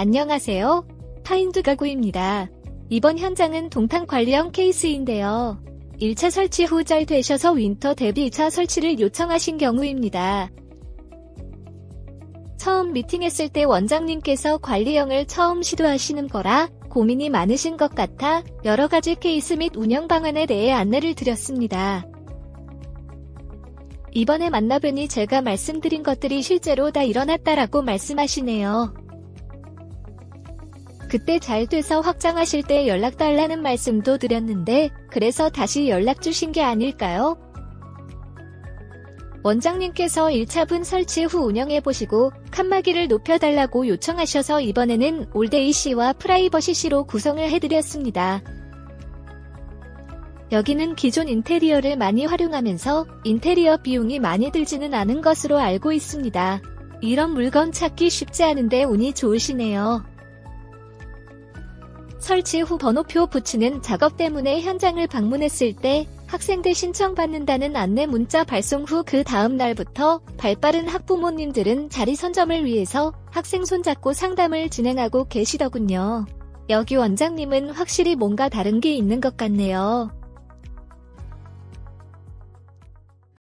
안녕하세요. 파인드 가구입니다. 이번 현장은 동탄 관리형 케이스인데요. 1차 설치 후 잘 되셔서 윈터 대비 2차 설치를 요청하신 경우입니다. 처음 미팅했을 때 원장님께서 관리형을 처음 시도하시는 거라 고민이 많으신 것 같아 여러 가지 케이스 및 운영 방안에 대해 안내를 드렸습니다. 이번에 만나보니 제가 말씀드린 것들이 실제로 다 일어났다라고 말씀하시네요. 그때 잘 돼서 확장하실 때 연락 달라는 말씀도 드렸는데 그래서 다시 연락 주신 게 아닐까요? 원장님께서 1차분 설치 후 운영해보시고 칸막이를 높여달라고 요청하셔서 이번에는 올데이 C와 프라이버시 C로 구성을 해드렸습니다. 여기는 기존 인테리어를 많이 활용하면서 인테리어 비용이 많이 들지는 않은 것으로 알고 있습니다. 이런 물건 찾기 쉽지 않은데 운이 좋으시네요. 설치 후 번호표 붙이는 작업 때문에 현장을 방문했을 때 학생들 신청받는다는 안내 문자 발송 후 그 다음 날부터 발빠른 학부모님들은 자리 선점을 위해서 학생 손잡고 상담을 진행하고 계시더군요. 여기 원장님은 확실히 뭔가 다른 게 있는 것 같네요.